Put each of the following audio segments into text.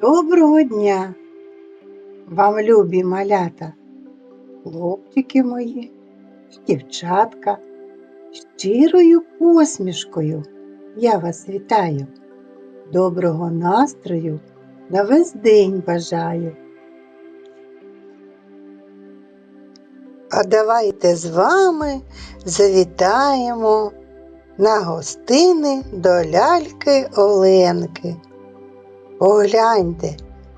Доброго дня, вам любі малята, хлопчики мої дівчатка. Щирою посмішкою я вас вітаю. Доброго настрою на весь день бажаю. А давайте з вами завітаємо на гостини до ляльки Оленки. Погляньте,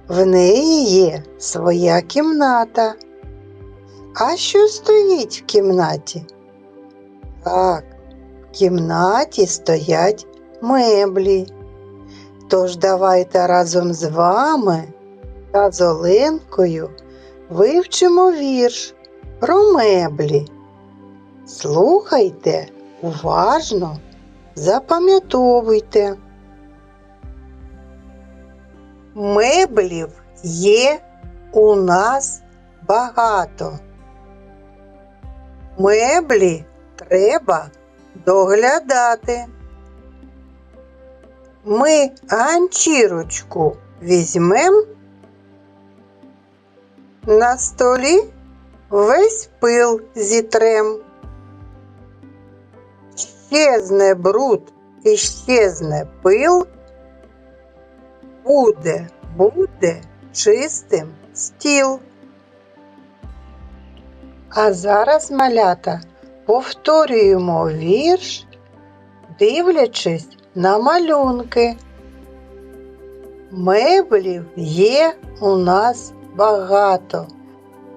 в неї є своя кімната. А що стоїть в кімнаті? Так, в кімнаті стоять меблі. Тож давайте разом з вами та з Оленкою вивчимо вірш про меблі. Слухайте уважно, запам'ятовуйте. Меблів є у нас багато. Меблі треба доглядати. Ми ганчірочку візьмем. На столі весь пил зітрем. Щезне бруд і щезне пил. Буде, буде чистим стіл. А зараз, малята, повторюємо вірш, дивлячись на малюнки. Меблів є у нас багато.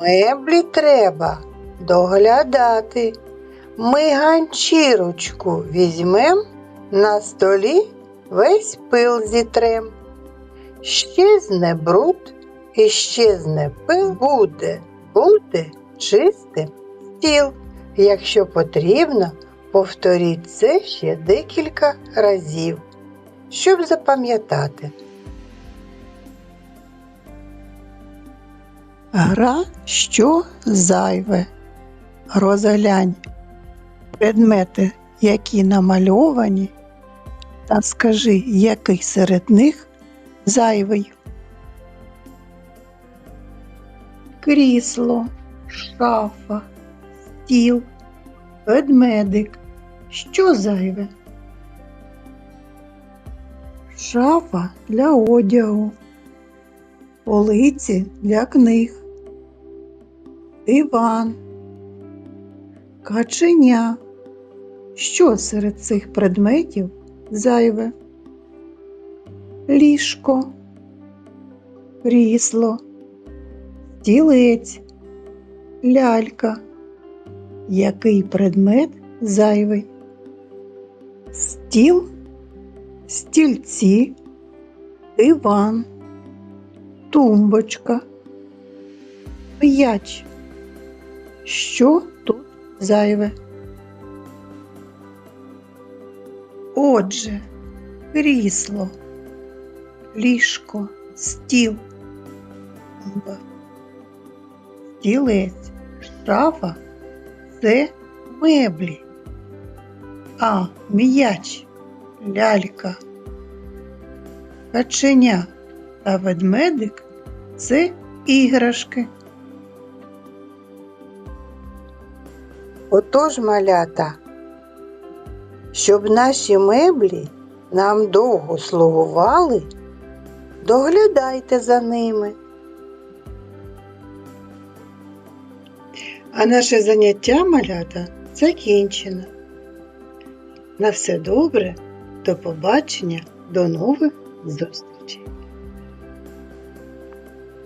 Меблі треба доглядати. Ми ганчірочку візьмем, на столі весь пил зітрем. Щезне бруд і щезне пил буде, буде чистим стіл. Якщо потрібно, повторіть це ще декілька разів, щоб запам'ятати. Гра що зайве. Розглянь предмети, які намальовані, та скажи, який серед них зайвий. Крісло, шафа, стіл, ведмедик. Що зайве? Шафа для одягу, полиці для книг, диван, каченя. Що серед цих предметів зайве? Ліжко, крісло, стілець, лялька. Який предмет зайвий? Стіл, стільці, диван, тумбочка, м'яч. Що тут зайве? Отже, крісло, ліжко, стіл, стілець, шафа це меблі, а м'яч, лялька, каченя та ведмедик це іграшки. Отож, малята, щоб наші меблі нам довго слугували, доглядайте за ними. А наше заняття малята закінчено. На все добре, до побачення, до нових зустрічей!